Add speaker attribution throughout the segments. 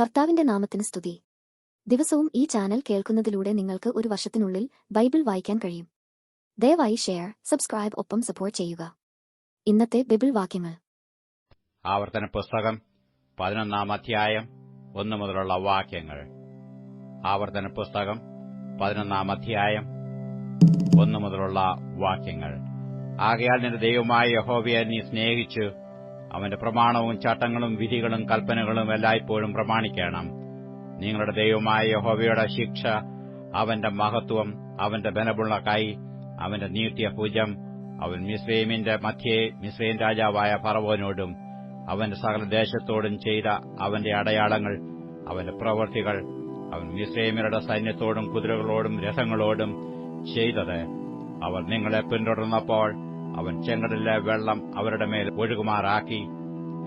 Speaker 1: കർത്താവിന്റെ നാമത്തിന് സ്തുതി. ദിവസവും ഈ ചാനൽ കേൾക്കുന്നതിലൂടെ നിങ്ങൾക്ക് ഒരു വർഷത്തിനുള്ളിൽ ബൈബിൾ വായിക്കാൻ കഴിയും. ദയവായി ഷെയർ സബ്സ്ക്രൈബ് ഒപ്പം സപ്പോർട്ട് ചെയ്യുക. ഇന്നത്തെ ബൈബിൾ വാക്യങ്ങൾ.
Speaker 2: ആവർത്തന പുസ്തകം പതിനൊന്നാം അധ്യായം ഒന്നു മുതലുള്ള വാക്യങ്ങൾ. ആവർത്തന പുസ്തകം പതിനൊന്നാം അധ്യായം ഒന്നു മുതലുള്ള വാക്യങ്ങൾ. ആകയാൽ നിന്റെ ദൈവമായ യഹോവയെ നീ സ്നേഹിച്ചു അവന്റെ പ്രമാണവും ചട്ടങ്ങളും വിധികളും കൽപ്പനകളും എല്ലായ്പ്പോഴും പ്രമാണിക്കണം. നിങ്ങളുടെ ദൈവമായ യഹോവയുടെ ശിക്ഷ അവന്റെ മഹത്വം അവന്റെ ബലമുള്ള കൈ അവന്റെ നീട്ടിയ ഭുജം അവൻ മിസ്രൈമിന്റെ മധ്യേ മിസ്രൈം രാജാവായ ഫറവോനോടും അവന്റെ സകല ദേശത്തോടും ചെയ്ത അവന്റെ അടയാളങ്ങൾ അവന്റെ പ്രവൃത്തികൾ അവൻ മിസ്രൈമിയുടെ സൈന്യത്തോടും കുതിരകളോടും രഥങ്ങളോടും ചെയ്തത്. അവർ നിങ്ങളെ പിന്തുടർന്നപ്പോൾ അവൻ ചെങ്കടലിലെ വെള്ളം അവരുടെ മേൽ ഒഴുകുമാറാക്കി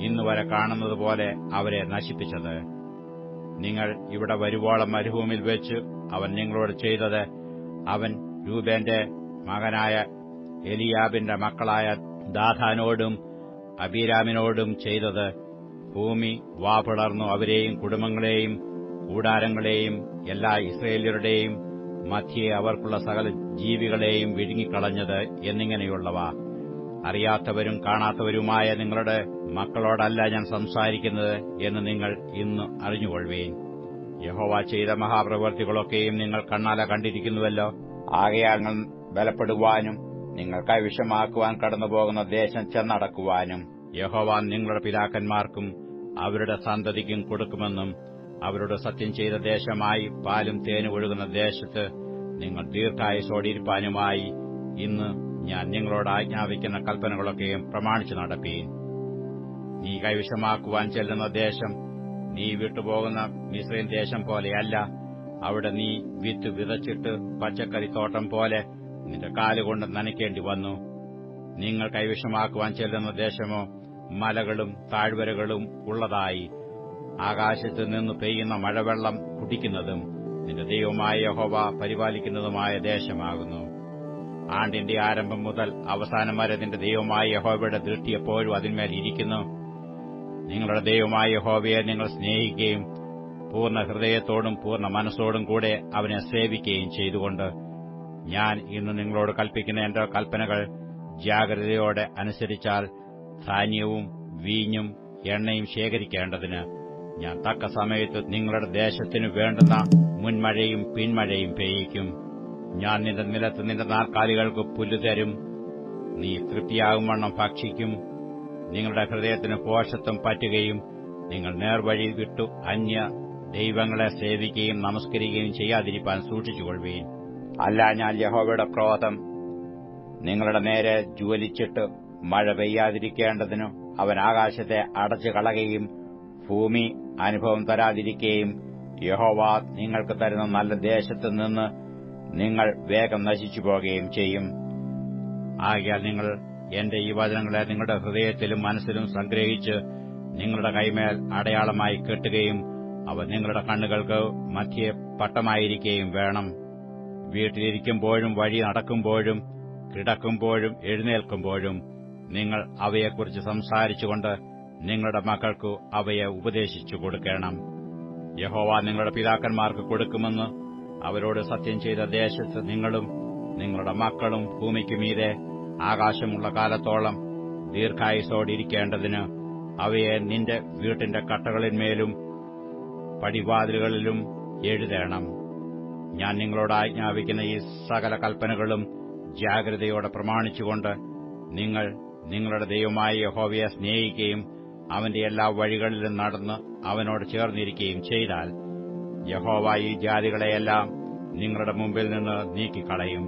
Speaker 2: ഇന്നുവരെ കാണുന്നതുപോലെ അവരെ നശിപ്പിച്ചത്. നിങ്ങൾ ഇവിടെ വരുവോളം മരുഭൂമിയിൽ വെച്ച് അവൻ നിങ്ങളോട് ചെയ്തത് അവൻ രൂപേന്റെ മകനായ എലിയാബിന്റെ മക്കളായ ദാഥാനോടും അബീരാമിനോടും ചെയ്തത്. ഭൂമി വാപിളർന്നു അവരെയും കുടുംബങ്ങളെയും കൂടാരങ്ങളെയും എല്ലാ ഇസ്രയേല്യരുടെയും മധ്യേ അവർക്കുള്ള സകല ജീവികളെയും വിഴുങ്ങിക്കളഞ്ഞത് എന്നിങ്ങനെയുള്ളവ. അറിയാത്തവരും കാണാത്തവരുമായ നിങ്ങളുടെ മക്കളോടല്ല ഞാൻ സംസാരിക്കുന്നത് എന്ന് നിങ്ങൾ ഇന്ന് അറിഞ്ഞുകൊള്ളുവേൻ. യഹോവ ചെയ്ത മഹാപ്രവൃത്തികളൊക്കെയും നിങ്ങൾ കണ്ണാല കണ്ടിരിക്കുന്നുവല്ലോ. ആകയാൽ ബലപ്പെടുവാനും നിങ്ങൾ കൈവിഷമാക്കുവാൻ കടന്നുപോകുന്ന ദേശം ചെന്നടക്കുവാനും. യഹോവ നിങ്ങളുടെ പിതാക്കന്മാർക്കും അവരുടെ സന്തതിക്കും കൊടുക്കുമെന്നും അവരോട് സത്യം ചെയ്ത ദേശമായി പാലും തേനും ഒഴുകുന്ന ദേശത്ത് നിങ്ങൾ ദീർഘായുസോടിയിരിപ്പാനുമായി ഇന്ന് ഞാൻ നിങ്ങളോട് ആജ്ഞാപിക്കുന്ന കൽപ്പനകളൊക്കെയും പ്രമാണിച്ചു നടപ്പീൻ. നീ കൈവശമാക്കുവാൻ ചെല്ലുന്ന ദേശം നീ വിട്ടുപോകുന്ന മിസ്രൈൻ ദേശം പോലെയല്ല. അവിടെ നീ വിത്ത് വിതച്ചിട്ട് പച്ചക്കറിത്തോട്ടം പോലെ നിന്റെ കാലുകൊണ്ട് നനയ്ക്കേണ്ടി വന്നു. നിങ്ങൾ കൈവശമാക്കുവാൻ ചെല്ലുന്ന ദേശമോ മലകളും താഴ്വരകളും ഉള്ളതായി ആകാശത്ത് നിന്ന് പെയ്യുന്ന മഴവെള്ളം കുടിക്കുന്നതും നിന്റെ ദൈവമായ യഹോവ പരിപാലിക്കുന്നതുമായ ദേശമാകുന്നു. ആണ്ടിന്റെ ആരംഭം മുതൽ അവസാനം വരെ നിന്റെ ദൈവമായ യഹോവയുടെ ദൃഷ്ടി എപ്പോഴും അതിന്മേൽ ഇരിക്കുന്നു. നിങ്ങളുടെ ദൈവമായ യഹോവയെ നിങ്ങൾ സ്നേഹിക്കുകയും പൂർണ ഹൃദയത്തോടും പൂർണ മനസ്സോടും കൂടെ അവനെ സേവിക്കുകയും ചെയ്തുകൊണ്ട് ഞാൻ ഇന്ന് നിങ്ങളോട് കൽപ്പിക്കുന്ന എന്റെ കൽപ്പനകൾ ജാഗ്രതയോടെ അനുസരിച്ചാൽ ധാന്യവും വീഞ്ഞും എണ്ണയും ശേഖരിക്കേണ്ടതിന് ഞാൻ തക്ക സമയത്ത് നിങ്ങളുടെ ദേശത്തിനു വേണ്ടുന്ന മുൻമഴയും പിൻമഴയും പെയ്യിക്കും. ഞാൻ നിന്റെ നിലത്ത് നിന്റെ നാൽക്കാലികൾക്ക് പുല്ല് തരും. നീ തൃപ്തിയാകും വണ്ണം ഭക്ഷിക്കും. നിങ്ങളുടെ ഹൃദയത്തിന് പോഷത്വം പറ്റുകയും നിങ്ങൾ നേർവഴി വിട്ടു അന്യ ദൈവങ്ങളെ സേവിക്കുകയും നമസ്കരിക്കുകയും ചെയ്യാതിരിക്കാൻ സൂക്ഷിച്ചുകൊള്ളുകയും അല്ല ഞാൻ യഹോവയുടെ ക്രോധം നിങ്ങളുടെ നേരെ ജ്വലിച്ചിട്ട് മഴ പെയ്യാതിരിക്കേണ്ടതിനു അവൻ ആകാശത്തെ അടച്ചു കളയുകയും ഭൂമി അനുഭവം തരാതിരിക്കുകയും യഹോവ നിങ്ങൾക്ക് തരുന്ന നല്ല ദേശത്ത് നിന്ന് നിങ്ങൾ വേഗം നശിച്ചു പോകുകയും ചെയ്യും. ആകയാൽ നിങ്ങൾ എന്റെ ഈ വചനങ്ങളെ നിങ്ങളുടെ ഹൃദയത്തിലും മനസ്സിലും സംഗ്രഹിച്ച് നിങ്ങളുടെ കൈമേൽ അടയാളമായി കെട്ടുകയും അവ നിങ്ങളുടെ കണ്ണുകൾക്ക് മധ്യേ പട്ടമായിരിക്കുകയും വേണം. വീട്ടിലിരിക്കുമ്പോഴും വഴി നടക്കുമ്പോഴും കിടക്കുമ്പോഴും എഴുന്നേൽക്കുമ്പോഴും നിങ്ങൾ അവയെക്കുറിച്ച് സംസാരിച്ചുകൊണ്ട് നിങ്ങളുടെ മക്കൾക്കു അവയെ ഉപദേശിച്ചു കൊടുക്കണം. യഹോവ നിങ്ങളുടെ പിതാക്കന്മാർക്ക് കൊടുക്കുമെന്ന് അവരോട് സത്യം ചെയ്ത ദേശത്ത് നിങ്ങളും നിങ്ങളുടെ മക്കളും ഭൂമിക്ക് മീതെ ആകാശമുള്ള കാലത്തോളം ദീർഘായുസോടിരിക്കേണ്ടതിന് അവയെ നിന്റെ വീട്ടിന്റെ കട്ടകളിന്മേലും പടിവാതിലുകളിലും എഴുതേണം. ഞാൻ നിങ്ങളോട് ആജ്ഞാപിക്കുന്ന ഈ സകല കൽപ്പനകളും ജാഗ്രതയോടെ പ്രമാണിച്ചുകൊണ്ട് നിങ്ങൾ നിങ്ങളുടെ ദൈവമായ യഹോവയെ സ്നേഹിക്കുകയും അവന്റെ എല്ലാ വഴികളിലും നടന്ന് അവനോട് ചേർന്നിരിക്കുകയും ചെയ്താൽ യഹോവ ഈ ജാതികളെയെല്ലാം നിങ്ങളുടെ മുമ്പിൽ നിന്ന് നീക്കിക്കളയും.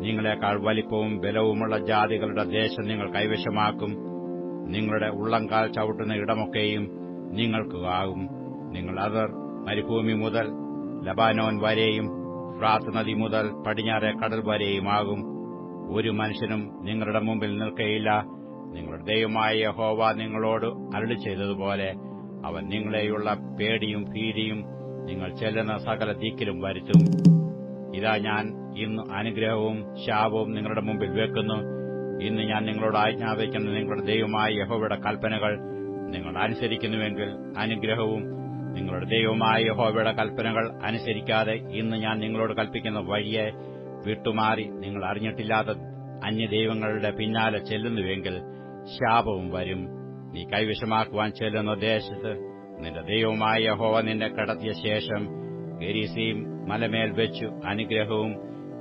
Speaker 2: നിങ്ങളെക്കാൾ വലിപ്പവും ബലവുമുള്ള ജാതികളുടെ ദേശം നിങ്ങൾ കൈവശമാക്കും. നിങ്ങളുടെ ഉള്ളംകാൽ ചവിട്ടുന്ന ഇടമൊക്കെയും നിങ്ങൾക്ക് ആകും. നിങ്ങൾ അതർ മരുഭൂമി മുതൽ ലബാനോൻ വരെയും ഫ്രാത്ത് നദി മുതൽ പടിഞ്ഞാറെ കടൽ വരെയുമാകും ഒരു മനുഷ്യനും നിങ്ങളുടെ മുമ്പിൽ നിൽക്കയില്ല. നിങ്ങളുടെ ദൈവമായ യഹോവ നിങ്ങളോട് അരളി ചെയ്തതുപോലെ അവൻ നിങ്ങളെയുള്ള പേടിയും ഭീതിയും നിങ്ങൾ ചെല്ലുന്ന സകല ദിക്കിലും വരുത്തും. ഇതാ ഞാൻ ഇന്ന് അനുഗ്രഹവും ശാപവും നിങ്ങളുടെ മുമ്പിൽ വെക്കുന്നു. ഇന്ന് ഞാൻ നിങ്ങളോട് ആജ്ഞാപിക്കുന്ന നിങ്ങളുടെ ദൈവമായ യഹോവയുടെ കൽപ്പനകൾ നിങ്ങൾ അനുസരിക്കുന്നുവെങ്കിൽ അനുഗ്രഹവും നിങ്ങളുടെ ദൈവമായ യഹോവയുടെ കൽപ്പനകൾ അനുസരിക്കാതെ ഇന്ന് ഞാൻ നിങ്ങളോട് കൽപ്പിക്കുന്ന വഴിയെ വിട്ടുമാറി നിങ്ങൾ അറിഞ്ഞിട്ടില്ലാത്ത അന്യദൈവങ്ങളുടെ പിന്നാലെ ചെല്ലുന്നുവെങ്കിൽ ശാപവും വരും. നീ കൈവശമാക്കുവാൻ ചെല്ലുന്ന ദേശത്ത് നിന്റെ ദൈവമായ ഹോവ നിന്നെ കടത്തിയ ശേഷം ഗരീസീം മലമേൽ വെച്ചു അനുഗ്രഹവും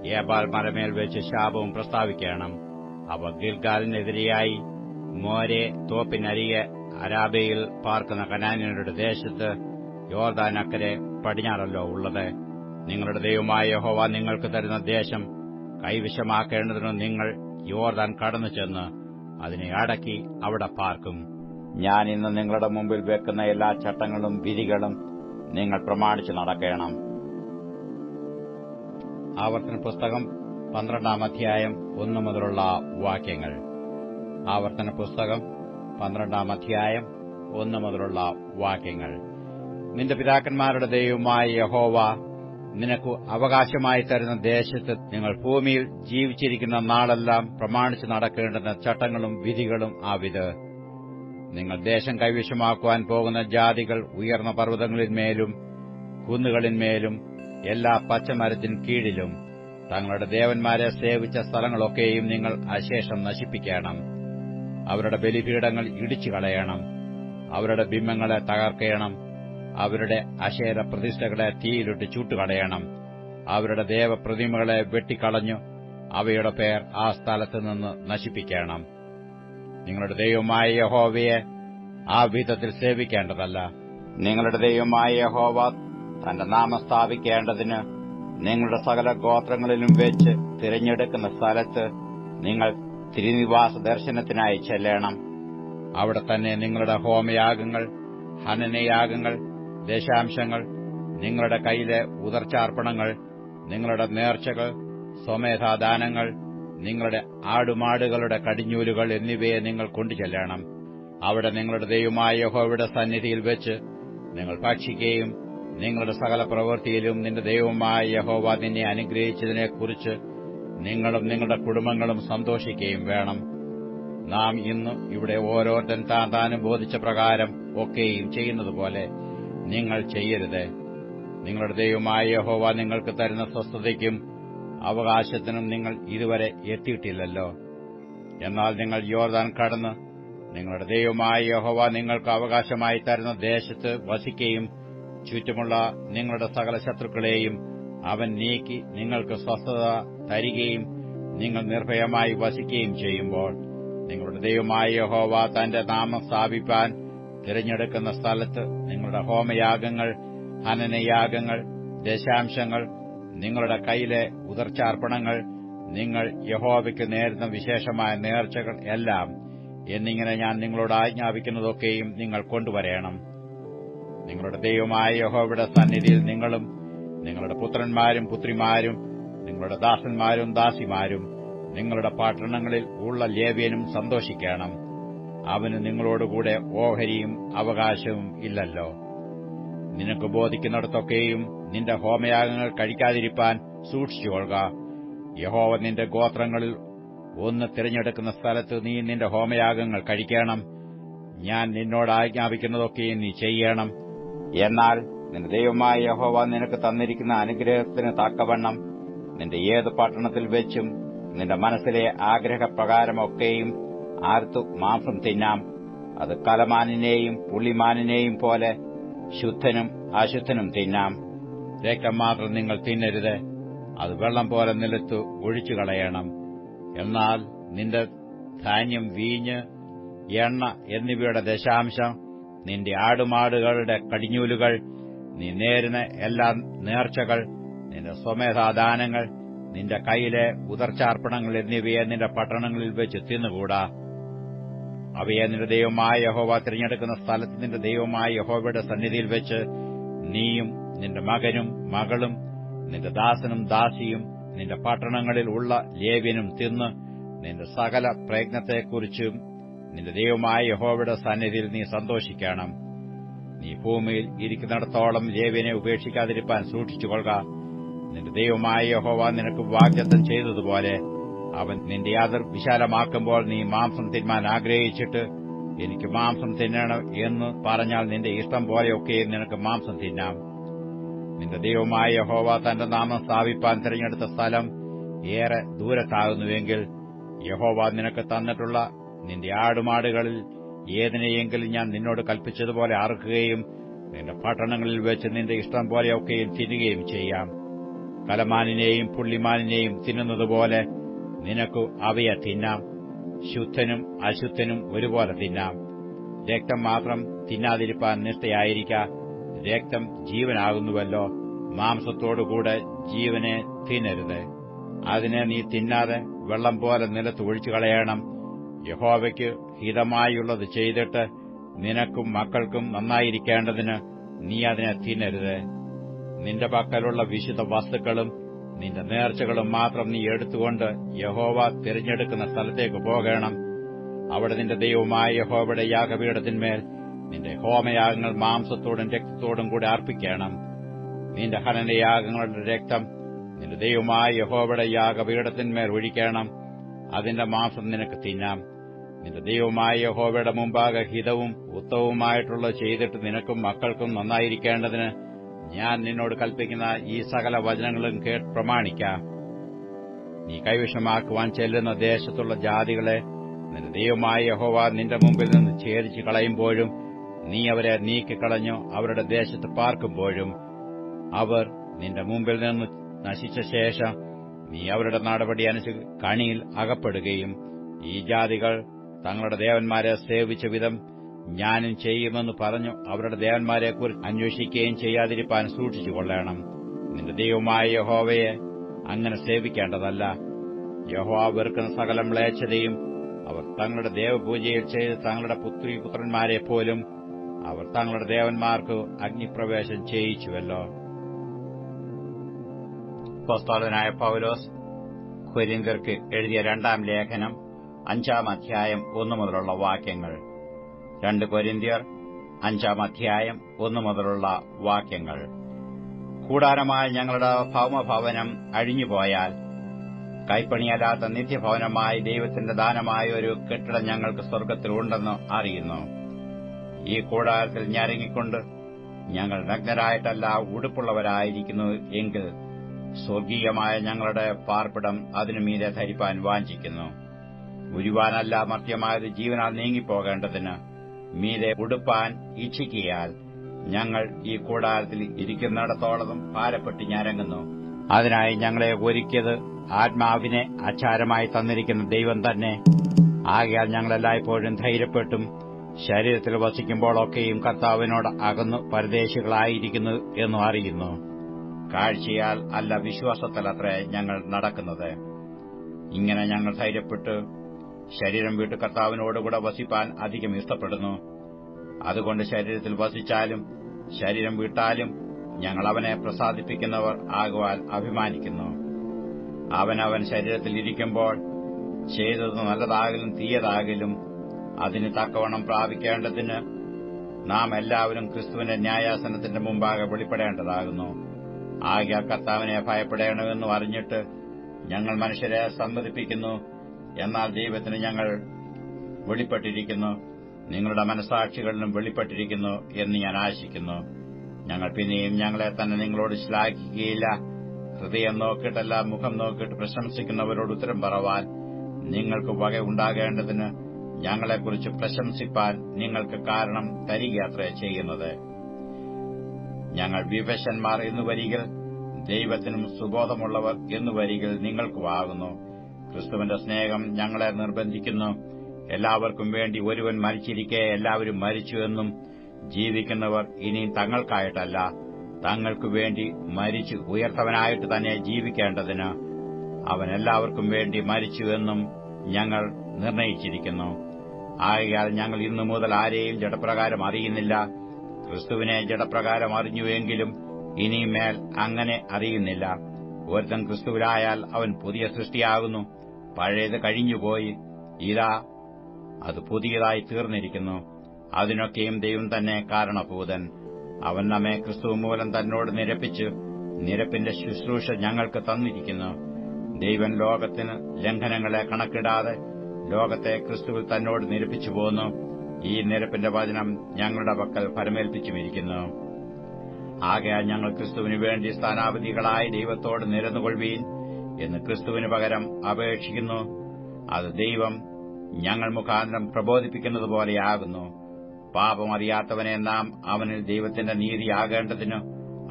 Speaker 2: ഏബാൽ മലമേൽ വെച്ച് ശാപവും പ്രസ്താവിക്കണം. അവ ഗിൽഗാലിനെതിരെയായി മോരെ തോപ്പിനരികെ അരാബയിൽ പാർക്കുന്ന കനാനിയുടെ ദേശത്ത് യോർദാനക്കരെ പടിഞ്ഞാറല്ലോ ഉള്ളത്. നിങ്ങളുടെ ദൈവമായ ഹോവ നിങ്ങൾക്ക് തരുന്ന ദേശം കൈവശമാക്കേണ്ടതിന് നിങ്ങൾ യോർദാൻ കടന്നു ചെന്ന് അതിനെ അടക്കി അവിടെ പാർക്കും. ഞാൻ ഇന്ന് നിങ്ങളുടെ മുമ്പിൽ വെക്കുന്ന എല്ലാ ചട്ടങ്ങളും വിധികളും നിങ്ങൾ പ്രമാണിച്ചു നടക്കണം. ആവർത്തന പുസ്തകം പന്ത്രണ്ടാം അധ്യായം ഒന്നു മുതലുള്ള വാക്യങ്ങൾ. ആവർത്തന പുസ്തകം പന്ത്രണ്ടാം അധ്യായം ഒന്നു മുതലുള്ള വാക്യങ്ങൾ. നിന്റെ പിതാക്കന്മാരുടെ ദൈവമായ യഹോവ നിനക്ക് അവകാശമായി തരുന്ന ദേശത്ത് നിങ്ങൾ ഭൂമിയിൽ ജീവിച്ചിരിക്കുന്ന നാളെല്ലാം പ്രമാണിച്ചു നടക്കേണ്ടുന്ന ചട്ടങ്ങളും വിധികളും ആവിത്. നിങ്ങൾ ദേശം കൈവശമാക്കുവാൻ പോകുന്ന ജാതികൾ ഉയർന്ന പർവതങ്ങളിന്മേലും കുന്നുകളിന്മേലും എല്ലാ പച്ചമരത്തിന് കീഴിലും തങ്ങളുടെ ദേവന്മാരെ സേവിച്ച സ്ഥലങ്ങളൊക്കെയും നിങ്ങൾ അശേഷം നശിപ്പിക്കണം. അവരുടെ ബലിപീഠങ്ങൾ ഇടിച്ചു കളയണം അവരുടെ ബിംബങ്ങളെ തകർക്കണം. അവരുടെ അശേര പ്രതിഷ്ഠകളെ തീയിലിട്ട് ചൂട്ടുകളയണം. അവരുടെ ദേവപ്രതിമകളെ വെട്ടിക്കളഞ്ഞു അവയുടെ പേർ ആ സ്ഥലത്ത് നിന്ന് നശിപ്പിക്കണം. നിങ്ങളുടെ ദൈവമായ യഹോവയെ ആ വിധത്തിൽ സേവിക്കേണ്ടതല്ല. നിങ്ങളുടെ ദൈവമായ യഹോവ തന്റെ നാമം സ്ഥാപിക്കേണ്ടതിന് നിങ്ങളുടെ സകല ഗോത്രങ്ങളിലും വെച്ച് തിരഞ്ഞെടുക്കുന്ന സ്ഥലത്ത് നിങ്ങൾ തിരുനിവാസ ദർശനത്തിനായി ചെല്ലണം. അവിടെ തന്നെ നിങ്ങളുടെ ഹോമയാഗങ്ങൾ ഹനനയാഗങ്ങൾ ദശാംശങ്ങൾ നിങ്ങളുടെ കയ്യിലെ ഉദർച്ചാർപ്പണങ്ങൾ നിങ്ങളുടെ നേർച്ചകൾ സ്വമേധാദാനങ്ങൾ നിങ്ങളുടെ ആടുമാടുകളുടെ കടിഞ്ഞൂലുകൾ എന്നിവയെ നിങ്ങൾ കൊണ്ടുചെല്ലണം. അവിടെ നിങ്ങളുടെ ദൈവമായ യഹോവയുടെ സന്നിധിയിൽ വെച്ച് നിങ്ങൾ ഭക്ഷിക്കുകയും നിങ്ങളുടെ സകല പ്രവൃത്തിയിലും നിന്റെ ദൈവമായ യഹോവ നിന്നെ അനുഗ്രഹിച്ചതിനെക്കുറിച്ച് നിങ്ങളും നിങ്ങളുടെ കുടുംബങ്ങളും സന്തോഷിക്കുകയും വേണം. നാം ഇന്ന് ഇവിടെ ഓരോരുത്തൻ താൻ താനും ബോധിച്ച പ്രകാരം ഒക്കെയും ചെയ്യുന്നതുപോലെ നിങ്ങൾ ചെയ്യരുത്. നിങ്ങളുടെ ദൈവമായ യഹോവ നിങ്ങൾക്ക് തരുന്ന സ്വസ്ഥതയ്ക്കും അവകാശത്തിനും നിങ്ങൾ ഇതുവരെ എത്തിയിട്ടില്ലല്ലോ. എന്നാൽ നിങ്ങൾ യോർദാൻ കടന്ന് നിങ്ങളുടെ ദൈവമായ യഹോവ നിങ്ങൾക്ക് അവകാശമായി തരുന്ന ദേശത്ത് വസിക്കുകയും ചുറ്റുമുള്ള നിങ്ങളുടെ സകല ശത്രുക്കളെയും അവൻ നീക്കി നിങ്ങൾക്ക് സ്വസ്ഥത തരികയും നിങ്ങൾ നിർഭയമായി വസിക്കുകയും ചെയ്യുമ്പോൾ നിങ്ങളുടെ ദൈവമായ യഹോവ തന്റെ നാമം സ്ഥാപിപ്പാൻ തിരഞ്ഞെടുക്കുന്ന സ്ഥലത്ത് നിങ്ങളുടെ ഹോമയാഗങ്ങൾ ഹനനയാഗങ്ങൾ ദശാംശങ്ങൾ നിങ്ങളുടെ കയ്യിലെ ഉദർച്ചാർപ്പണങ്ങൾ നിങ്ങൾ യഹോവയ്ക്ക് നേരുന്ന വിശേഷമായ നേർച്ചകൾ എല്ലാം എന്നിങ്ങനെ ഞാൻ നിങ്ങളോട് ആജ്ഞാപിക്കുന്നതൊക്കെയും നിങ്ങൾ കൊണ്ടുവരേണം. നിങ്ങളുടെ ദൈവമായ യഹോവയുടെ സന്നിധിയിൽ നിങ്ങളും നിങ്ങളുടെ പുത്രന്മാരും പുത്രിമാരും നിങ്ങളുടെ ദാസന്മാരും ദാസിമാരും നിങ്ങളുടെ പട്ടണങ്ങളിൽ ഉള്ള ലേവ്യനും സന്തോഷിക്കണം. അവന് നിങ്ങളോടുകൂടെ ഓഹരിയും അവകാശവും ഇല്ലല്ലോ. നിനക്ക് ബോധിക്കുന്നിടത്തൊക്കെയും നിന്റെ ഹോമയാഗങ്ങൾ കഴിക്കാതിരിപ്പാൻ സൂക്ഷിച്ചുകൊള്ളുക യഹോവ നിന്റെ ഗോത്രങ്ങളിൽ ഒന്ന് തിരഞ്ഞെടുക്കുന്ന സ്ഥലത്ത് നീ നിന്റെ ഹോമയാഗങ്ങൾ കഴിക്കണം. ഞാൻ നിന്നോട് ആജ്ഞാപിക്കുന്നതൊക്കെയും നീ ചെയ്യണം. എന്നാൽ നിന്റെ ദൈവമായ യഹോവ നിനക്ക് തന്നിരിക്കുന്ന അനുഗ്രഹത്തിന് തക്കവണ്ണം നിന്റെ ഏത് പട്ടണത്തിൽ വെച്ചും നിന്റെ മനസ്സിലെ ആഗ്രഹപ്രകാരമൊക്കെയും ആർത്തു മാംസം തിന്നാം. അത് കലമാനിനെയും പുള്ളിമാനിനെയും പോലെ ശുദ്ധനും അശുദ്ധനും തിന്നാം. രക്തം മാത്രം നിങ്ങൾ തിന്നരുത്. അത് വെള്ളം പോലെ നിലത്ത് ഒഴിച്ചു കളയണം. എന്നാൽ നിന്റെ ധാന്യം വീഞ്ഞ് എണ്ണ എന്നിവയുടെ ദശാംശം നിന്റെ ആടുമാടുകളുടെ കടിഞ്ഞൂലുകൾ നീ നേരുന്ന എല്ലാ നേർച്ചകൾ നിന്റെ സ്വമേധാദാനങ്ങൾ നിന്റെ കയ്യിലെ ഉദർച്ചാർപ്പണങ്ങൾ എന്നിവയെ നിന്റെ പട്ടണങ്ങളിൽ വെച്ച് തിന്നുകൂടാ. അവയെ നിന്റെ ദൈവമായ യഹോവ തിരഞ്ഞെടുക്കുന്ന സ്ഥലത്ത് നിന്റെ ദൈവമായ യഹോവയുടെ സന്നിധിയിൽ വെച്ച് നീയും നിന്റെ മകനും മകളും നിന്റെ ദാസനും ദാസിയും നിന്റെ പട്ടണങ്ങളിൽ ഉള്ള ലേവ്യനും തിന്ന് നിന്റെ സകല പ്രയത്നത്തെക്കുറിച്ചും നിന്റെ ദൈവമായ യഹോവയുടെ സന്നിധിയിൽ നീ സന്തോഷിക്കണം. നീ ഭൂമിയിൽ ഇരിക്കുന്നിടത്തോളം ലേവ്യനെ ഉപേക്ഷിക്കാതിരിപ്പാൻ സൂക്ഷിച്ചുകൊള്ളുക. നിന്റെ ദൈവമായ യഹോവ നിനക്ക് വാഗ്ദത്തം ചെയ്തതുപോലെ അവൻ നിന്റെ അതിർ വിശാലമാക്കുമ്പോൾ നീ മാംസം തിന്മാൻ ആഗ്രഹിച്ചിട്ട് എനിക്ക് മാംസം തിന്നണം എന്ന് പറഞ്ഞാൽ നിന്റെ ഇഷ്ടം പോലെയൊക്കെയും നിനക്ക് മാംസം തിന്നാം. നിന്റെ ദൈവമായ യഹോവ തന്റെ നാമം സ്ഥാപിപ്പാൻ തിരഞ്ഞെടുത്ത സ്ഥലം ഏറെ ദൂരത്താകുന്നുവെങ്കിൽ യഹോവ നിനക്ക് തന്നിട്ടുള്ള നിന്റെ ആടുമാടുകളിൽ ഏതിനെയെങ്കിലും ഞാൻ നിന്നോട് കൽപ്പിച്ചതുപോലെ അറുക്കുകയും നിന്റെ പട്ടണങ്ങളിൽ വെച്ച് നിന്റെ ഇഷ്ടം പോലെയൊക്കെയും തിന്നുകയും ചെയ്യാം. കലമാനിനെയും പുള്ളിമാനിനെയും തിന്നുന്നതുപോലെ നിനക്കു അവയെ തിന്നാം. ശുദ്ധനും അശുദ്ധനും ഒരുപോലെ തിന്നാം. രക്തം മാത്രം തിന്നാതിരിപ്പാൻ നിഷ്ഠയായിരിക്ക. രക്തം ജീവനാകുന്നുവല്ലോ. മാംസത്തോടുകൂടെ ജീവനെ തിന്നരുത്. അതിനെ നീ തിന്നാതെ വെള്ളം പോലെ നിലത്ത് ഒഴിച്ചു കളയണം. യഹോവയ്ക്ക് ഹിതമായുള്ളത് ചെയ്തിട്ട് നിനക്കും മക്കൾക്കും നന്നായിരിക്കേണ്ടതിന് നീ അതിനെ തിന്നരുത്. നിന്റെ പക്കലുള്ള വിശുദ്ധ വസ്തുക്കളും നിന്റെ നേർച്ചകളും മാത്രം നീ എടുത്തുകൊണ്ട് യഹോവ തിരഞ്ഞെടുക്കുന്ന സ്ഥലത്തേക്ക് പോകണം. അവിടെ നിന്റെ ദൈവമായ യഹോവയുടെ യാഗപീഠത്തിന്മേൽ നിന്റെ ഹോമയാഗങ്ങൾ മാംസത്തോടും രക്തത്തോടും കൂടി അർപ്പിക്കണം. നിന്റെ ഹനനയാഗങ്ങളുടെ രക്തം നിന്റെ ദൈവമായ യഹോവയുടെ യാഗപീഠത്തിന്മേൽ ഒഴിക്കണം. അതിന്റെ മാംസം നിനക്ക് തിന്നാം. നിന്റെ ദൈവമായ യഹോവയുടെ മുമ്പാകെ ഹിതവും ഉത്തമവുമായിട്ടുള്ള ചെയ്തിട്ട് നിനക്കും മക്കൾക്കും നന്നായിരിക്കേണ്ടതിന് ഞാൻ നിന്നോട് കൽപ്പിക്കുന്ന ഈ സകല വചനങ്ങളും കേട്ട് പ്രമാണിക്ക. നീ കൈവശമാക്കുവാൻ ചെല്ലുന്ന ദേശത്തുള്ള ജാതികളെ നിന്റെ ദൈവമായ യഹോവ നിന്റെ മുമ്പിൽ നിന്ന് ഛേദിച്ചു കളയുമ്പോഴും നീ അവരെ നീക്കിക്കളഞ്ഞു അവരുടെ ദേശത്ത് പാർക്കുമ്പോഴും അവർ നിന്റെ മുമ്പിൽ നിന്ന് നശിച്ച ശേഷം നീ അവരുടെ നടപടി അനുസരിച്ച് കണിയിൽ അകപ്പെടുകയും ഈ ജാതികൾ തങ്ങളുടെ ദേവന്മാരെ സേവിച്ച വിധം ഞാനും ചെയ്യുമെന്ന് പറഞ്ഞു അവരുടെ ദേവന്മാരെക്കുറിച്ച് അന്വേഷിക്കുകയും ചെയ്യാതിരിപ്പാൻ സൂക്ഷിച്ചു കൊള്ളണം. നിന്റെ ദൈവമായ യഹോവയെ അങ്ങനെ സേവിക്കേണ്ടതല്ല. യഹോവ വെറുക്കുന്ന സകല മ്ലേച്ഛതയും അവർ തങ്ങളുടെ ദേവപൂജയിൽ ചെയ്ത് തങ്ങളുടെ പുത്രി പുത്രന്മാരെ പോലും അവർ തങ്ങളുടെ ദേവന്മാർക്ക് അഗ്നിപ്രവേശം ചെയ്യിച്ചുവല്ലോ. പോസ്തോലനായ പൗലോസ് കൊരിന്തർക്ക് എഴുതിയ രണ്ടാം ലേഖനം അഞ്ചാം അധ്യായം ഒന്നു മുതലുള്ള വാക്യങ്ങൾ. രണ്ട് കൊരിന്തിയർ അഞ്ചാം അധ്യായം ഒന്നു മുതലുള്ള വാക്യങ്ങൾ. കൂടാരമായ ഞങ്ങളുടെ ഭൗമഭവനം അഴിഞ്ഞുപോയാൽ കൈപ്പണിയല്ലാത്ത നിത്യഭവനമായി ദൈവത്തിന്റെ ദാനമായ ഒരു കെട്ടിടം ഞങ്ങൾക്ക് സ്വർഗത്തിലുണ്ടെന്ന് അറിയുന്നു. ഈ കൂടാരത്തിൽ ഞരങ്ങിക്കൊണ്ട് ഞങ്ങൾ നഗ്നരായിട്ടല്ല ഉടുപ്പുള്ളവരായിരിക്കുന്നു എങ്കിൽ സ്വർഗീയമായ ഞങ്ങളുടെ പാർപ്പിടം അതിനുമീതെ ധരിപ്പാൻ വാഞ്ചിക്കുന്നു. ഉരുവാനല്ല മർത്യമായത് ജീവനാൽ നീങ്ങിപ്പോകേണ്ടതിന് മീതെ ഉടുപ്പാൻ ഇച്ഛിക്കിയാൽ ഞങ്ങൾ ഈ കൂടാരത്തിൽ ഇരിക്കുന്നിടത്തോളം ഭാരപ്പെട്ട് ഞരങ്ങുന്നു. അതിനായി ഞങ്ങളെ ഒരുക്കിയത് ആത്മാവിനെ അച്ചാരമായി തന്നിരിക്കുന്ന ദൈവം തന്നെ. ആകയാൽ ഞങ്ങളെല്ലായ്പ്പോഴും ധൈര്യപ്പെട്ടും ശരീരത്തിൽ വസിക്കുമ്പോഴൊക്കെയും കർത്താവിനോട് അകന്നു പരദേശികളായിരിക്കുന്നു എന്നും അറിയുന്നു. കാഴ്ചയാൽ അല്ല വിശ്വാസത്തിലത്രേ ഞങ്ങൾ നടക്കുന്നത്. ഇങ്ങനെ ഞങ്ങൾ ധൈര്യപ്പെട്ട് ശരീരം വീട്ടു കർത്താവിനോടുകൂടെ വസിപ്പാൻ അധികം ഇഷ്ടപ്പെടുന്നു. അതുകൊണ്ട് ശരീരത്തിൽ വസിച്ചാലും ശരീരം വിട്ടാലും ഞങ്ങൾ അവനെ പ്രസാദിപ്പിക്കുന്നവർ ആകുവാൻ അഭിമാനിക്കുന്നു. അവനവൻ ശരീരത്തിൽ ഇരിക്കുമ്പോൾ ചെയ്തത് നല്ലതാകലും തീയതാകലും അതിന് തക്കവണ്ണം പ്രാപിക്കേണ്ടതിന് നാം എല്ലാവരും ക്രിസ്തുവിന്റെ ന്യായാസനത്തിന്റെ മുമ്പാകെ വെളിപ്പെടേണ്ടതാകുന്നു. ആകെ കർത്താവിനെ ഭയപ്പെടേണമെന്നും അറിഞ്ഞിട്ട് ഞങ്ങൾ മനുഷ്യരെ സമ്മതിപ്പിക്കുന്നു. എന്നാൽ ദൈവത്തിന് ഞങ്ങൾ വെളിപ്പെട്ടിരിക്കുന്നു. നിങ്ങളുടെ മനസാക്ഷികളിലും വെളിപ്പെട്ടിരിക്കുന്നു എന്ന് ഞാൻ ആശിക്കുന്നു. ഞങ്ങൾ പിന്നെയും ഞങ്ങളെ തന്നെ നിങ്ങളോട് ശ്ലാഘിക്കുകയില്ല. ഹൃദയം നോക്കിയിട്ടല്ല മുഖം നോക്കിയിട്ട് പ്രശംസിക്കുന്നവരോട് ഉത്തരം പറവാൻ നിങ്ങൾക്ക് വക ഉണ്ടാകേണ്ടതിന് ഞങ്ങളെക്കുറിച്ച് പ്രശംസിപ്പാൻ നിങ്ങൾക്ക് കാരണം തരികയത്രേ ചെയ്യുന്നത്. ഞങ്ങൾ വിവശന്മാർ എന്നു വരികിൽ ദൈവത്തിനും സുബോധമുള്ളവർ എന്നു വരികിൽ നിങ്ങൾക്കുമാകുന്നു. ക്രിസ്തുവിന്റെ സ്നേഹം ഞങ്ങളെ നിർബന്ധിക്കുന്നു. എല്ലാവർക്കും വേണ്ടി ഒരുവൻ മരിച്ചിരിക്കെ എല്ലാവരും മരിച്ചുവെന്നും ജീവിക്കുന്നവർ ഇനി തങ്ങൾക്കായിട്ടല്ല തങ്ങൾക്കു വേണ്ടി മരിച്ചു ഉയർത്തവനായിട്ട് തന്നെ ജീവിക്കേണ്ടതിന് അവൻ എല്ലാവർക്കും വേണ്ടി മരിച്ചുവെന്നും ഞങ്ങൾ നിർണയിച്ചിരിക്കുന്നു. ആകയാൽ ഞങ്ങൾ ഇന്നു മുതൽ ആരെയും ജഡപ്രകാരം അറിയുന്നില്ല. ക്രിസ്തുവിനെ ജഡപ്രകാരം അറിഞ്ഞുവെങ്കിലും ഇനിമേൽ അങ്ങനെ അറിയുന്നില്ല. ഒരുത്തൻ ക്രിസ്തുവിലായാൽ അവൻ പുതിയ സൃഷ്ടിയാകുന്നു. പഴയത് കഴിഞ്ഞുപോയി. ഇതാ അത് പുതിയതായി തീർന്നിരിക്കുന്നു. അതിനൊക്കെയും ദൈവം തന്നെ കാരണഭൂതൻ. അവൻ നമ്മെ ക്രിസ്തു മൂലം തന്നോട് നിരപ്പിച്ച്. നിരപ്പിന്റെ ശുശ്രൂഷ ഞങ്ങൾക്ക് തന്നിരിക്കുന്നു. ദൈവൻ ലോകത്തിന് ലംഘനങ്ങളെ കണക്കിടാതെ ലോകത്തെ ക്രിസ്തുവിൽ തന്നോട് നിരപ്പിച്ചു പോന്നു. ഈ നിരപ്പിന്റെ വചനം ഞങ്ങളുടെ പക്കൽ പരമേൽപ്പിച്ചുമിരിക്കുന്നു. ആകയാൽ ഞങ്ങൾ ക്രിസ്തുവിനു വേണ്ടി സ്ഥാനാപതികളായി ദൈവത്തോട് നിരന്നുകൊള്ളുവീൻ. എന്ന് ക്രിസ്തുവിന് പകരം അപേക്ഷിക്കുന്നു. അത് ദൈവം ഞങ്ങൾ മുഖാന്തരം പ്രബോധിപ്പിക്കുന്നത് പോലെയാകുന്നു. പാപം അറിയാത്തവനെ നാം അവനിൽ ദൈവത്തിന്റെ നീതിയാകേണ്ടതിന്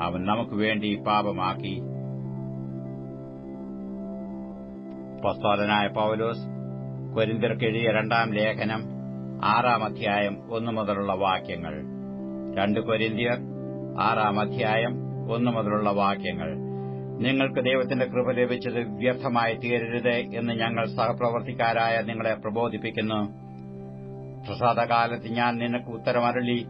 Speaker 2: അവൻ നമുക്ക് വേണ്ടി പാപമാക്കി. പസ്തോലനായ പൌലോസ് കൊരിന്തിർക്കെഴുതിയ രണ്ടാം ലേഖനം ആറാം അധ്യായം ഒന്നു മുതലുള്ള വാക്യങ്ങൾ. രണ്ട് കൊരിന്തിയർ ആറാം അധ്യായം ഒന്നു മുതലുള്ള വാക്യങ്ങൾ. നിങ്ങൾക്ക് ദൈവത്തിന്റെ കൃപ ലഭിച്ചത് വ്യർത്ഥമായി തീരരുത് എന്ന് ഞങ്ങൾ സഹപ്രവർത്തിക്കാരായ നിങ്ങളെ പ്രബോധിപ്പിക്കുന്നു. പ്രസാദകാലത്ത് ഞാൻ നിനക്ക് ഉത്തരമരളി.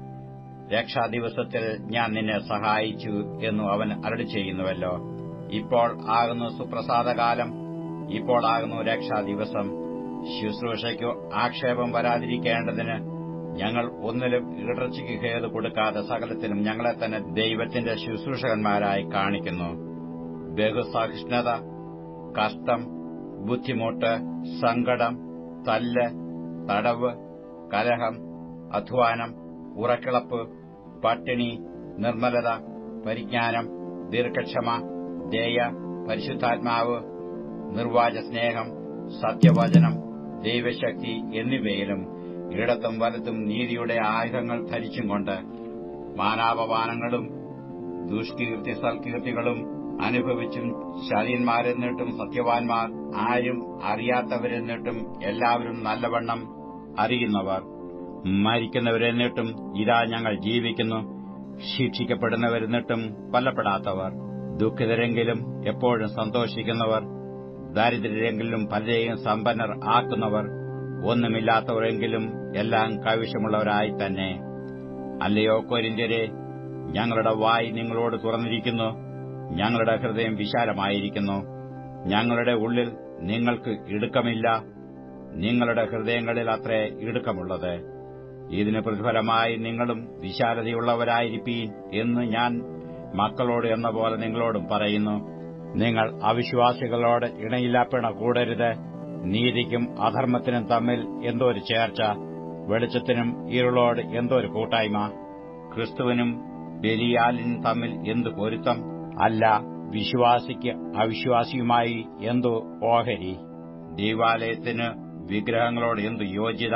Speaker 2: രക്ഷാദിവസത്തിൽ ഞാൻ നിന്നെ സഹായിച്ചു എന്നു അവൻ അരളി ചെയ്യുന്നുവല്ലോ. ഇപ്പോൾ ആകുന്നു സുപ്രസാദകാലം. ഇപ്പോൾ ആകുന്നു രക്ഷാദിവസം. ശുശ്രൂഷയ്ക്കു ആക്ഷേപം വരാതിരിക്കേണ്ടതിന് ഞങ്ങൾ ഒന്നിലും ഇടർച്ചയ്ക്ക് ഹേതു കൊടുക്കാതെ സകലത്തിനും ഞങ്ങളെ തന്നെ ദൈവത്തിന്റെ ശുശ്രൂഷകന്മാരായി കാണിക്കുന്നു. ബഹുസഹിഷ്ണുത കഷ്ടം ബുദ്ധിമുട്ട് സങ്കടം തല്ല് തടവ് കലഹം അധ്വാനം ഉറക്കിളപ്പ് പട്ടിണി നിർമ്മലത പരിജ്ഞാനം ദീർഘക്ഷമ ദയ പരിശുദ്ധാത്മാവ് നിർവാച സ്നേഹം സത്യവചനം ദൈവശക്തി എന്നിവയിലും ഇടത്തും വലത്തും നീതിയുടെ ആയുധങ്ങൾ ധരിച്ചും കൊണ്ട് മാനാപമാനങ്ങളും ദുഷ്കീർത്തി സൽകീർത്തികളും അനുഭവിച്ചും ശാലീന്മാരെന്നിട്ടും സത്യവാൻമാർ ആരും അറിയാത്തവരെന്നിട്ടും എല്ലാവരും നല്ലവണ്ണം അറിയുന്നവർ. മരിക്കുന്നവരെന്നിട്ടും ഇതാ ഞങ്ങൾ ജീവിക്കുന്നു. ശിക്ഷിക്കപ്പെടുന്നവരെന്നിട്ടും കൊല്ലപ്പെടാത്തവർ. ദുഃഖിതരെങ്കിലും എപ്പോഴും സന്തോഷിക്കുന്നവർ. ദാരിദ്ര്യരെങ്കിലും പലരെയും സമ്പന്നർ ആക്കുന്നവർ. ഒന്നുമില്ലാത്തവരെങ്കിലും എല്ലാം കൈവശമുള്ളവരായി തന്നെ അല്ലയോ കൊരിന്ത്യരെ ഞങ്ങളുടെ വായി നിങ്ങളോട് തുറന്നിരിക്കുന്നു. ഞങ്ങളുടെ ഹൃദയം വിശാലമായിരിക്കുന്നു. ഞങ്ങളുടെ ഉള്ളിൽ നിങ്ങൾക്ക് ഇടുക്കമില്ല. നിങ്ങളുടെ ഹൃദയങ്ങളിൽ അത്രേ ഇടുക്കമുള്ളത്. ഇതിന് പ്രതിഫലമായി നിങ്ങളും വിശാലതയുള്ളവരായിരിക്കീൻ എന്ന് ഞാൻ മക്കളോട് എന്ന പോലെ നിങ്ങളോടും പറയുന്നു. നിങ്ങൾ അവിശ്വാസികളോട് ഇണയില്ലാപ്പിണ കൂടരുത്. നീതിക്കും അധർമ്മത്തിനും തമ്മിൽ എന്തോ ഒരു ചേർച്ച വെളിച്ചത്തിനും ഇരുളോട് എന്തോ ഒരു കൂട്ടായ്മ. ക്രിസ്തുവിനും ബലിയാലിനും തമ്മിൽ എന്തു പൊരുത്തം? അല്ല വിശ്വാസിക്ക് അവിശ്വാസിയുമായി എന്തു ഓഹരി? ദൈവാലയത്തിന് വിഗ്രഹങ്ങളോട് എന്തു യോജ്യത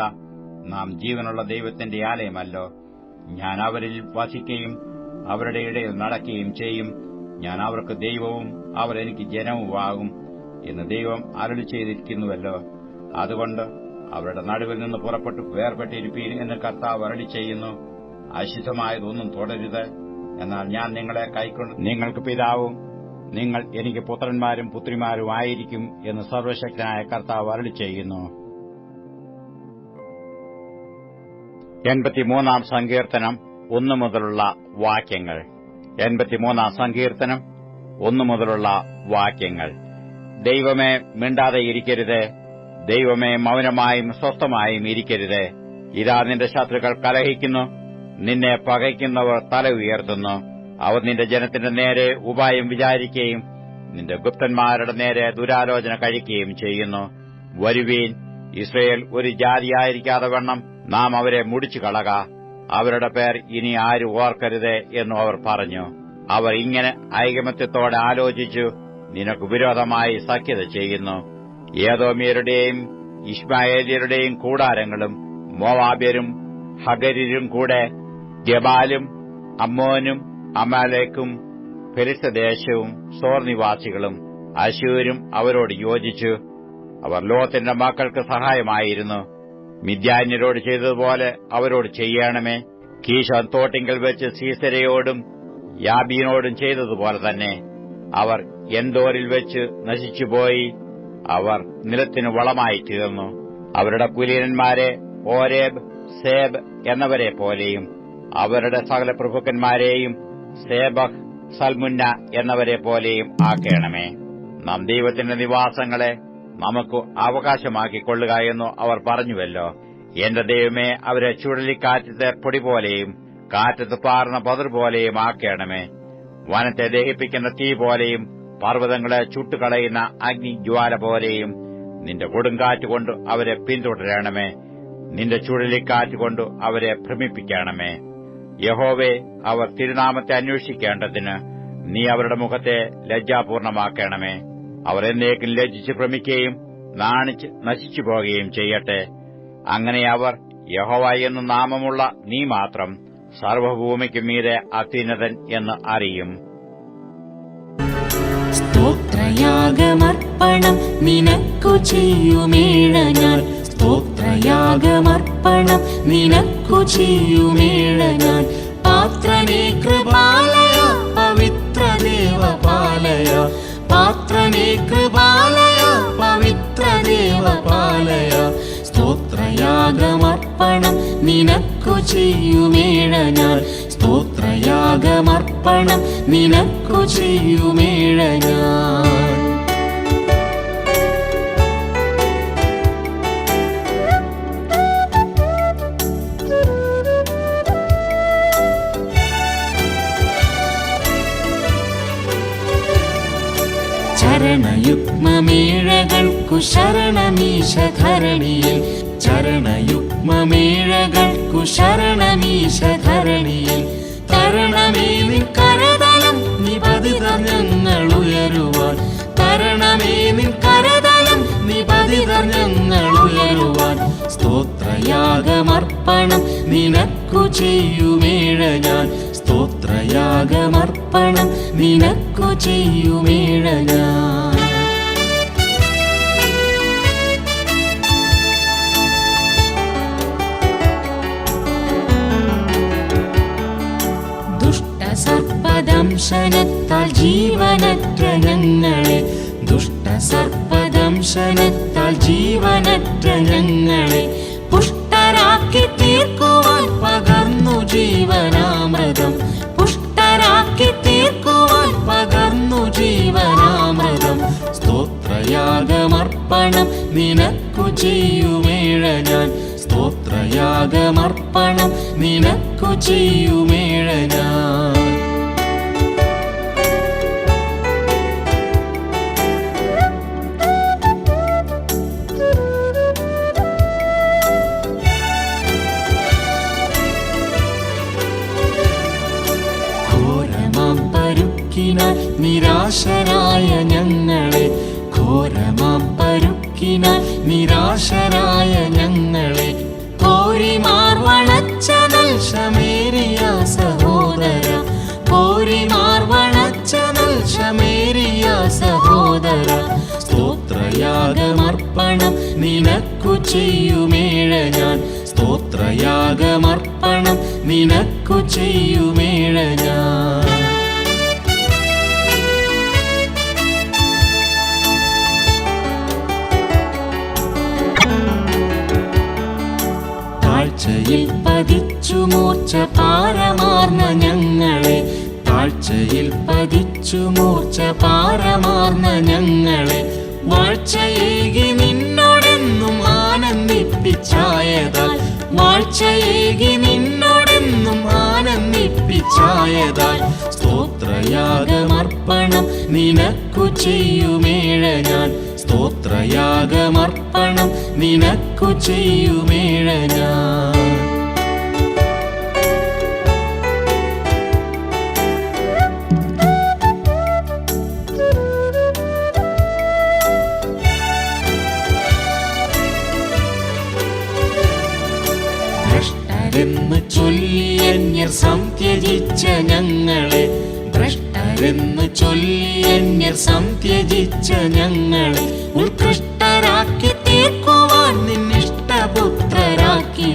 Speaker 2: നാം ജീവനുള്ള ദൈവത്തിന്റെ ആലയമല്ലോ. ഞാൻ അവരിൽ വസിക്കുകയും അവരുടെ ഇടയിൽ നടക്കുകയും ചെയ്യും. ഞാൻ അവർക്ക് ദൈവവും അവർ എനിക്ക് ജനവുമാകും എന്ന് ദൈവം അരളി ചെയ്തിരിക്കുന്നുവല്ലോ. അതുകൊണ്ട് അവരുടെ നടുവിൽ നിന്ന് പുറപ്പെട്ടു വേർപെട്ടിരിപ്പീൻ എന്ന് കർത്താവ് അരളി ചെയ്യുന്നു. അശുദ്ധമായതൊന്നും തുടരുത്. എന്നാൽ ഞാൻ നിങ്ങളെ കൈക്കൊണ്ട് നിങ്ങൾക്ക് പിതാവും നിങ്ങൾ എനിക്ക് പുത്രന്മാരും പുത്രിമാരും ആയിരിക്കും എന്ന് സർവശക്തനായ കർത്താവ് അരളി ചെയ്യുന്നു എൺപത്തിമൂന്നാം സങ്കീർത്തനം ഒന്നു മുതലുള്ള വാക്യങ്ങൾ. എൺപത്തിമൂന്നാം സങ്കീർത്തനം ഒന്നു മുതലുള്ള വാക്യങ്ങൾ. ദൈവമേ മിണ്ടാതെ ഇരിക്കരുത്. ദൈവമേ മൗനമായും സ്വസ്ഥമായും ഇരിക്കരുത്. ഇതാ നിന്റെ ശത്രുക്കൾ കലഹിക്കുന്നു. നിന്നെ പകയ്ക്കുന്നവർ തല ഉയർത്തുന്നു. അവർ നിന്റെ ജനത്തിന്റെ നേരെ ഉപായം വിചാരിക്കുകയും നിന്റെ ഗുപ്തന്മാരുടെ നേരെ ദുരാലോചന കഴിക്കുകയും ചെയ്യുന്നു. വരുവീൻ ഇസ്രയേൽ ഒരു ജാതിയായിരിക്കാതെ വണ്ണം നാം അവരെ മുടിച്ചു കളക. അവരുടെ പേർ ഇനി ആര് ഓർക്കരുത് എന്നു അവർ പറഞ്ഞു. അവർ ഇങ്ങനെ ഐകമത്യത്തോടെ ആലോചിച്ചു നിനക്ക് വിരോധമായി സഖ്യത ചെയ്യുന്നു. ഏതോമിയരുടെയും ഇസ്മായേലിയരുടെയും കൂടാരങ്ങളും മോവാബ്യരും ഹഗരിരും കൂടെ ഗബാലും അമ്മോനും അമാലേക്കും ഫെലിസ്തദേശവും സോർ നിവാസികളും അശൂരും അവരോട് യോജിച്ചു. അവർ ലോത്തിന്റെ മക്കൾക്ക് സഹായമായിരുന്നു. മിഥ്യാന്യരോട് ചെയ്തതുപോലെ അവരോട് ചെയ്യണമേ. കീശോൻ തോട്ടിങ്കൽ വെച്ച് സീസരയോടും യാബീനോടും ചെയ്തതുപോലെ തന്നെ. അവർ എന്തോരിൽ വെച്ച് നശിച്ചുപോയി. അവർ നിലത്തിന് വളമായി തീർന്നു. അവരുടെ കുലീനന്മാരെ ഓരേബ് സേബ് എന്നവരെ പോലെയും അവരുടെ സകല പ്രഭുക്കന്മാരെയും സേബഹ് സൽമുന്ന എന്നവരെ പോലെയും ആക്കേണമേ. നാം ദൈവത്തിന്റെ നിവാസങ്ങളെ നമുക്ക് അവകാശമാക്കിക്കൊള്ളുക എന്നു അവർ പറഞ്ഞുവല്ലോ. എന്റെ ദൈവമേ അവരെ ചുഴലിക്കാറ്റത്തെ പൊടി പോലെയും കാറ്റത്ത് പാർന്ന പതിർ പോലെയും ആക്കേണമേ. വനത്തെ ദഹിപ്പിക്കുന്ന തീ പോലെയും പർവതങ്ങളെ ചുട്ടുകളയുന്ന അഗ്നിജ്വാല പോലെയും നിന്റെ കൊടുങ്കാറ്റുകൊണ്ട് അവരെ പിന്തുടരണമേ. നിന്റെ ചുഴലിക്കാറ്റ് കൊണ്ട് അവരെ ഭ്രമിപ്പിക്കണമേ. യഹോവേ അവർ തിരുനാമത്തെ അന്വേഷിക്കേണ്ടതിന് നീ അവരുടെ മുഖത്തെ ലജ്ജാപൂർണമാക്കണമേ. അവർ എന്നേക്കും ലജ്ജിച്ച് ഭ്രമിക്കുകയും നാണിച്ച് നശിച്ചു പോകുകയും ചെയ്യട്ടെ. അങ്ങനെ അവർ യഹോവ എന്നു നാമമുള്ള നീ മാത്രം സർവഭൂമിക്ക് മീതെ അത്യുന്നതൻ എന്ന് അറിയും.
Speaker 3: സ്തോത്രയാഗമർപ്പണം നിനക്കു ചെയ്യുമേഴ ഞാൻ. സ്തോത്രയാഗമർപ്പണം നിനക്കു ചെയ്യുമേഴ ഞാൻ പാത്രനെ കൃപാലയ പവിത്ര ദേവപാലയ. പാത്രനേ കൃപാലയ പവിത്ര ദേവപാലയ. സ്തോത്രയാഗമർപ്പണം നിനക്കു ചെയ്യുമേഴ ഞാൻ സ്തോത്രയാഗമർപ്പണം നിനക്കു ചെയ്യുമേഴ ശരണമീശധരണിയിൽ. ചരണയുഗ്മമേഴകൾക്കു ശരണമീശധരണിയിൽ തരണമേ നിൻ കരതലം നിപതിത ഞങ്ങൾ ഉയരുവാൻ തരണമേ നിൻ കരതലം നിപതിത ഞങ്ങൾ ഉയരുവാൻ സ്തോത്രയാഗമർപ്പണം നിനക്കു ചെയ്യുമേഴ ഞാൻ സ്തോത്രയാഗമർപ്പണം നിനക്കു ചെയ്യുമേഴ ഞാൻ ദുഷ്ടസർപ്പദംശനത്താൽ ജീവനറ്റ ഞങ്ങളെ. ദുഷ്ടസർപ്പദംശനത്താൽ ജീവനറ്റ ഞങ്ങളെ. പുഷ്ടരാക്കി തീർക്കുവാൻ പകർന്നു ജീവനാമൃതം. പുഷ്ടരാക്കി തീർക്കുവാൻ പകർന്നു ജീവനാമൃതം. സ്തോത്രയാഗമർപ്പണം നിനക്കു ചെയ്യുമേഴ ഞാൻ. സ്തോത്രയാഗമർപ്പണം നിനക്കു ചെയ്യുമേഴ നിനക്കു ചെയ്യുമേഴ ഞാൻ സ്തോത്രയാഗമർപ്പണം നിനക്കു ചെയ്യുമേഴ ഞാൻ ചൊല്ലിയന്യർ സംത്യജിച്ച ഞങ്ങളെ ഭ്രഷ്ടരെന്ന് ചൊല്ലിയന്യർ സംത്യജിച്ച ഞങ്ങളെ ഉത്കൃഷ്ടരാക്കി തീർക്കുവാൻ നിന്നിഷ്ടപുത്രരാക്കി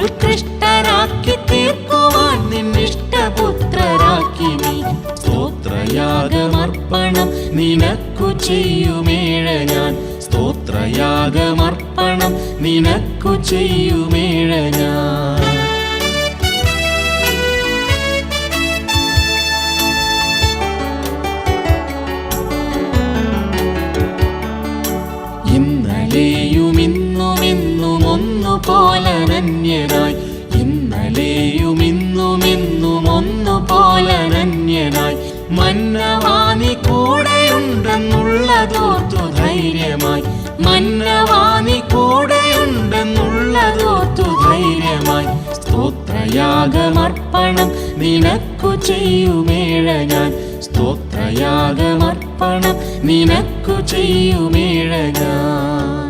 Speaker 3: ഉത്കൃഷ്ടരാക്കി തീർക്കുവാൻ നിന്നിഷ്ടപുത്രരാക്കി നീ സ്തോത്രയാഗമർപ്പണം നിനക്കു ചെയ്യുമേഴ ഞാൻ. സ്തോത്രയാഗമർപ്പണം നിനക്കു ചെയ്യുമേഴ ഞാൻ. ഇന്നലെയുമിന്നുമിന്നും ഒന്നു പോലെ ധന്യനായി ഇന്നലെയുമിന്നുമിന്നും ഒന്നു പോലെ ധന്യനായി മന്നവാനി കൂടെയുണ്ടെന്നുള്ളതോർത്തു ധൈര്യമായി മന്നവാനി കൂടെയുണ്ടെന്നുള്ളതോർത്തു ധൈര്യമായി സ്തോത്രയാഗമർപ്പണം നിനക്കു ചെയ്യുമേഴ ഞാൻ സ്തോത്രയാഗമർപ്പണം നിനക്കു ചെയ്യുമേഴ ഞാൻ